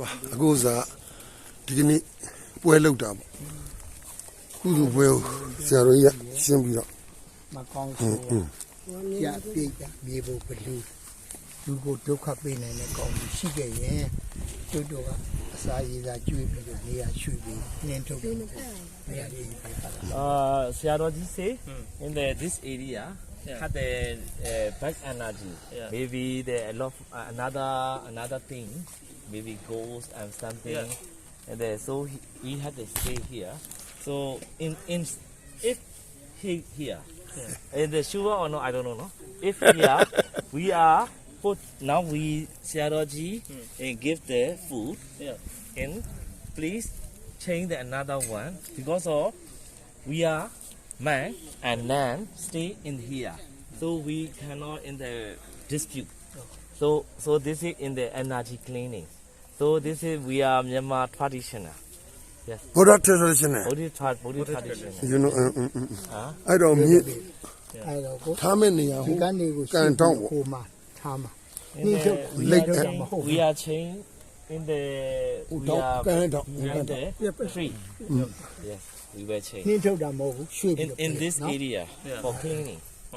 ပါအခုစားဒီကနေ့ပွဲလောက်တာပေါ့ကုသိုလ်ပွဲကိုဆရာတော်ကြီးကရှင်းပြီးတော့မကောင်းဆိုရပြည့်ကြမြေဖို့ဘလူလူကိုဒုက္ခပေးနိုင်တဲ့ကောင်းမှုရှိခဲ့ရင်တို့တို့ကအစာရည်သာကျွေးပြီးတော့နေရာရွှေ့ပြီးနှင်းထုတ်တယ်နေရာလေးပဲပါလား Uh, Siaroji say in the this area had the uh, back energy. Maybe the a lot uh, another another thing, maybe goals and something. And then, so he, he had to stay here. So in in if he here, in the sure or no, I don't know. No, if here we are put now we Siaroji hmm. and give the food. And please change the another one. Because of we are man and man stay in here. So we cannot in the dispute. Oh. So so this is in the energy cleaning so this is we are Myanmar traditional yes ဘုရားထေရရှင်နဲ့ Bodhi, tra- Bodhi traditional you know အင်းအင်းအင်း huh? အဲ့တော့မြေအဲတော့ကိုထားမဲ့နေရာဒီဟိုကနေကိုကန်တောင်းပေါ့ကိုမှထားမှာ In နှင်းထုတ် the- လက် Lake- တော့မဟုတ် we are chained in the ဟို we တော့ are ကန်တော့ in the tree yes we were chained နှင်းထုတ်တာမဟုတ်ဘူးရွှေ့ပြီး in တော့ in this နော် area for cleaning အ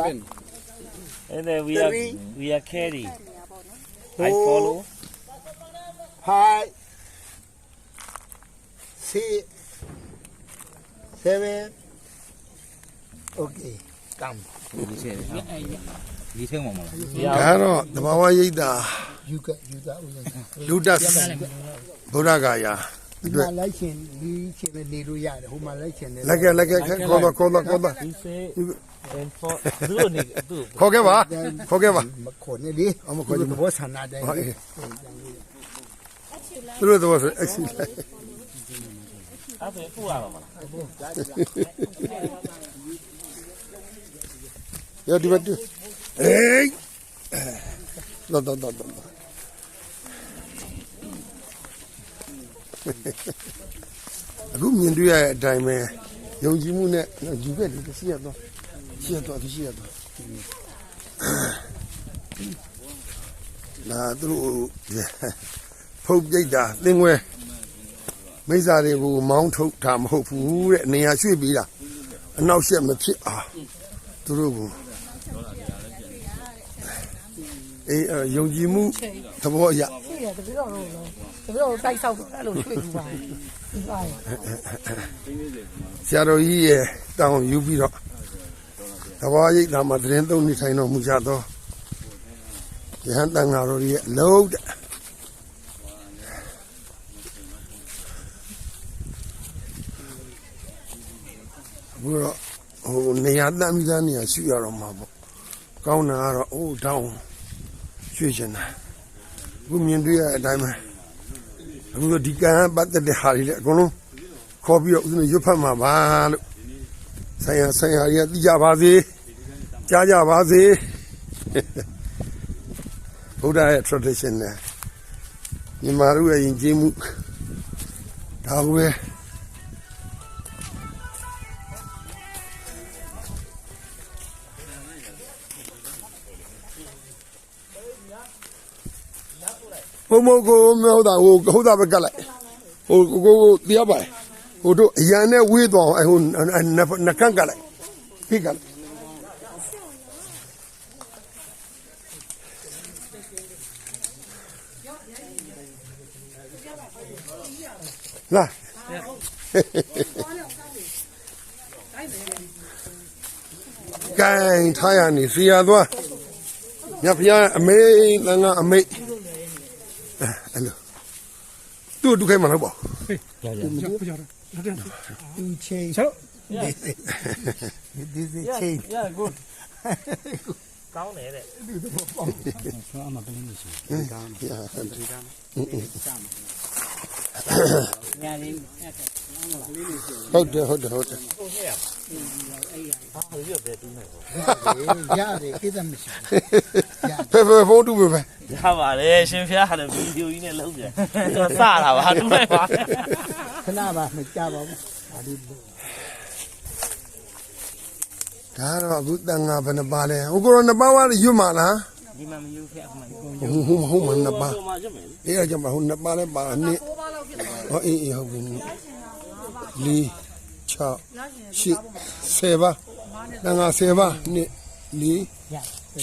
ပါ And then we are Three. we are carry. I Four. follow. five six seven okay come ဒီထဲမှာမလား We ဒါ are တော့တဘာဝရိတ်တာ you get you got ဦးဇင်းလူတက်ဘုရားဂါယာ ဒီမှာလိုက်ရှင်ဒီရှင်နဲ့နေလို့ရတယ်ဟိုမှာလိုက်ရှင်နဲ့လက်ကလက်ကခေါ်တော့ခေါ်တော့ခေါ်တော့ we say and for do ni do. ခေါ်ခဲ့ပါခေါ်ခဲ့ပါမခေါ်နဲ့လေအမခေါ်ကြည့်ဘောဆန္ဒတိုင်းဟာလေအေးသူတို့တော့ဆို excellent Ase fu ara mala. ရဒီဘတ်အေးတော့တော့တော့ အခုမြင်တွေ့ရတဲ့အတိုင်းပဲယုံကြည်မှုနဲ့ယူခဲ့တယ်ရှိရတော့ရှိရတော့ရှိရတော့နာသူတို့ဖုတ်ပြိတ်တာသင်္ဝဲမိစ္ဆာတွေကိုမောင်းထုတ်တာမဟုတ်ဘူးတဲ့နေရာရွှေ့ပြီးတာအနောက်ရှက်မဖြစ်အောင်သူတို့ကို အေးအဲ့ယုံကြည်မှုသဘောအရရှိတယ်တပည့်တော်တို့လည်းတပည့်တော်တို့တိုက်ဆောက်တော့အဲ့လိုရွှေ့ပြီးပါဒီပါရဆရာတော်ကြီးရဲ့တောင်းယူပြီးတော့သဘောရိတ်တာမှာသတင်းသုံးနေထိုင်တော်မူကြတော့ယဟန်တန်ဃာတော်ကြီးရဲ့အလုံးတဲ့ဘုရားဟိုနေရာတမ်းပြီးသားနေရာရှိရတော့မှာပေါ့ကောင်းတာကတော့အိုးတောင်း ရွှေ့ချင်တာအခုမြင်တွေ့ရတဲ့အတိုင်းပဲအခုတော့ဒီကံပတ်သက်တဲ့ဟာတွေလည်းအကုန်လုံးခေါ်ပြီးတော့ဦးဇင်းရွတ်ဖတ်မှာပါလို့ဆိုင်ရဆိုင်ရကြီးသိကြပါစေကြားကြပါစေဘုရားရဲ့ tradition နဲ့မြန်မာတို့ရဲ့ယဉ်ကျေးမှုဒါကိုပဲ ဘုံမကိုမျိုးတာဟိုဟုတ်တာပဲကတ်လိုက်ဟိုကိုကိုတရားပါဟိုတို့အရန်နဲ့ဝေးသွားအောင်အဲဟိုနကန့်ကတ်လိုက်ဖိကတ်လိုက်လာကန်ထားရနေစီရသွားမြတ်ဖျားအမေတန်ကအမေ အဲ့လိုသူ့ဒုက္ခမလို့ပေါ့ you change So, this is change Yeah, good. ကောင်းတယ်တဲ့ဆိုအမကလေးမရှိဘူးကောင်းတယ်ညာဟုတ်တယ်ညာလေးဟုတ်တယ် ဟုတ်တယ်ဟုတ်တယ်ဟာဒီရပဲတူးနေပေါ့ရတယ်ကိစ္စမရှိဖဲဖဲဖုန်းတူပဲပဲရပါတယ်ရှင်ဖျားဟာလည်းဗီဒီယိုကြီးနဲ့လုပ်ပြန်သူကစတာပါတူးလိုက်ပါခဏပါမကြပါဘူးဒါလေးလို့ဒါတော့အခုတန်ငါဘယ်နှပါလဲဟိုကိုရောနှစ်ပါးဝါရွတ်မှာလားဒီမှာမယူခဲ့အမှန်ကိုဟုတ်ဟုတ်ဟုတ်မှနှစ်ပါးဟိုမှာရွတ်မယ်အေးအကြောင်းမဟုတ်နှစ်ပါးလဲပါနှစ် ဟောအေးအေးဟုတ်ပြီလေး6 8 10ပါတန်ငါ10ပါနှစ်လေး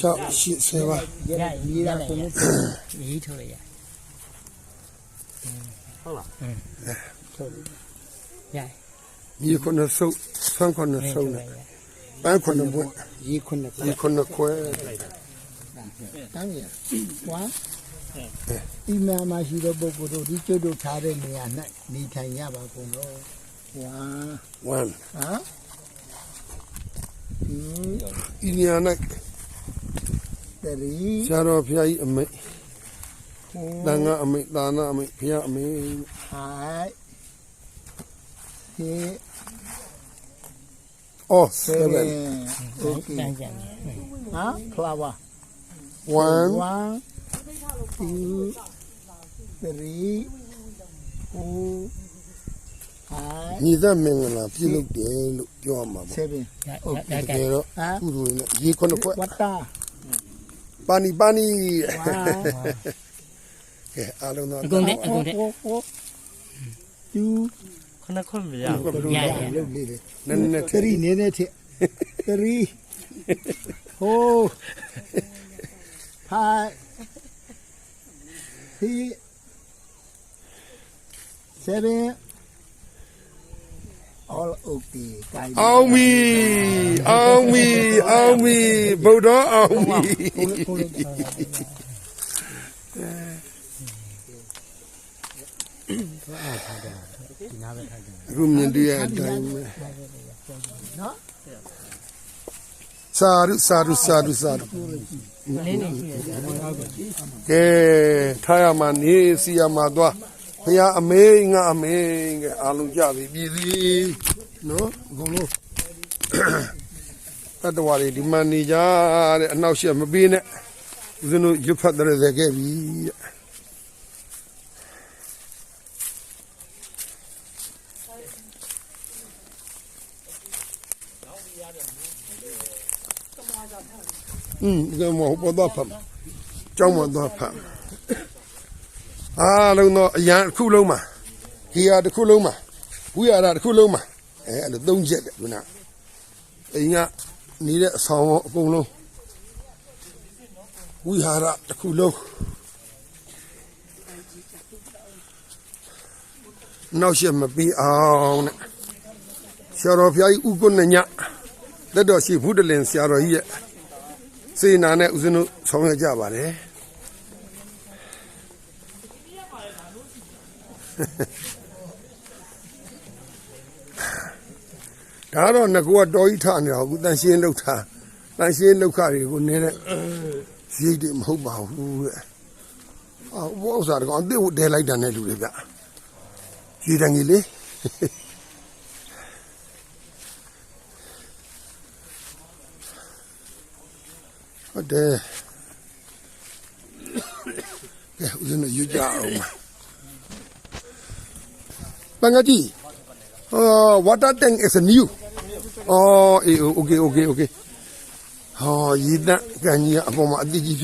6 8 10ပါရရေးတာကိုရေးထုတ်လိုက်ရဟုတ်လားရမြေခုနှစ်စုပ်ဆွမ်းခုနှစ်စုပ်နဲ့ပန်းခုနှစ်ဘွဲ့ရေးခုနှစ်မြေခုနှစ်ခွဲတန်းရဝါ အီမာမရှိတဲ့ပုဂ္ဂိုလ်တို့ဒီကျွတ်တို့ထားတဲ့နေရာ၌နေထိုင်ရပါကုန်တော့ဝမ်ဝမ်ဟမ်အင်းဒီနေရာ၌တရီဆရာတော်ဖျားကြီးအမိတ်တန်ခါအမိတ်ဒါနအမိတ်ဖျားအမိတ်ဟိုင်ဒီအော်7 okay ဟမ် flower 1 1 two three four five ညီသက်မင်္ဂလာပြုလုပ်တယ်လို့ပြောရမှာပေါ့ seven တကယ်တော့ဟာကုသိုလ်နဲ့ရေခုနှစ်ခွဲဝတ္တာပါဏီပါဏီဝါကဲအားလုံးတော့အကုန်နဲ့အကုန်နဲ့2ခဏခွင့်မရဘယ်လိုလဲလုပ်လေးလေနည်းနည်း3နည်းနည်းထက်3ဟို5 6 7 all okay ကိုင်းအောင်မီအောင်မီအောင်မီဗုဒ္ဓအောင်မီကိုလေးဒီနားပဲထိုက်တယ်အခုမြင်တွေ့ရတဲ့အတိုင်းပဲ နော် စာရုစာရုစာရုစာရုလေးနေရှိရတယ်ကဲထားရမှာနေစီရမှာသွားဘုရားအမေငါအမေကဲအားလုံးကြပြီပြည်သည်နော်အကုန်လုံးတတဝါတွေဒီမှာနေကြတဲ့အနောက်ရှက်မပေးနဲ့ဦးဇင်းတို့ရွတ်ဖတ်တဲ့ခဲ့ပြီတဲ့ อืมဒီမှာဟိုပေါ်တော့ဖတ်မှာကျောင်းမှာတော့ဖတ်မှာအားလုံးတော့အရန်တစ်ခုလုံးမှာဟီယာတစ်ခုလုံးမှာဝိဟာရတစ်ခုလုံးမှာအဲအဲ့လိုသုံးချက်တဲ့ခုနအိမ်ကနေတဲ့အဆောင်အကုန်လုံးဝိဟာရတစ်ခုလုံးနောက်ရှက်မပြီးအောင်တဲ့ဆရာတော်ဘုရားကြီးဥက္ကုဏညလက်တော်ရှိဘုဒ္ဓလင်ဆရာတော်ကြီးရဲ့ စေနာနဲ့ဦးဇင်းတို့ဆောင်ရွက်ကြပါတယ်ဒါတော့ငကောတော်ကြီးထနေတာအခုတန်ရှင်းလောက်တာတန်ရှင်းလောက်ခတွေကိုနေတဲ့ရိတ်တယ်မဟုတ်ပါဘူးတဲ့အော်ဘောဥစ္စာတကောင်အစ်စ်တဲလိုက်တာနဲ့လူတွေဗျရေတန်ကြီးလေ ဟုတ်တယ်ကဲဦးဇင်းတို့ယူကြအောင်ပါပငါကြီး Uh, water tank is new. Oh, eh, okay, okay, okay. ဟောရည်တန့်ကန်ကြီးကအပေါ်မှာအတိကြီး